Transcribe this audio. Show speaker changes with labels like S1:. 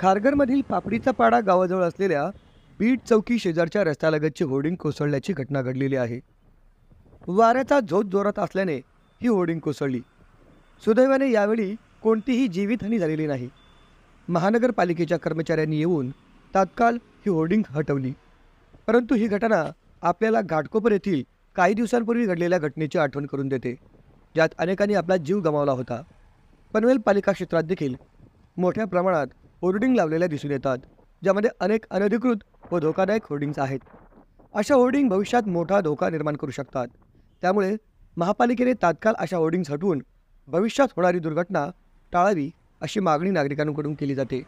S1: खारघरमधील पापडीचा पाडा गावाजवळ असलेल्या बीट चौकी शेजारच्या रस्त्यालगतची होर्डिंग कोसळल्याची घटना घडलेली आहे. वाऱ्याचा झोत जोरात असल्याने ही होर्डिंग कोसळली. सुदैवाने यावेळी कोणतीही जीवितहानी झालेली नाही. महानगरपालिकेच्या कर्मचाऱ्यांनी येऊन तात्काळ ही होर्डिंग हटवली. परंतु ही घटना आपल्याला घाटकोपर येथील काही दिवसांपूर्वी घडलेल्या घटनेची आठवण करून देते ज्यात अनेकांनी आपला जीव गमावला होता. पनवेल पालिका क्षेत्रात देखील मोठ्या प्रमाणात होर्डिंग लावलेल्या दिसून येतात ज्यामध्ये अनेक अनधिकृत व धोकादायक होर्डिंग्ज आहेत. अशा होर्डिंग भविष्यात मोठा धोका निर्माण करू शकतात. त्यामुळे महापालिकेने तात्काळ अशा होर्डिंग्ज हटवून भविष्यात होणारी दुर्घटना टाळावी अशी मागणी नागरिकांकडून केली जाते.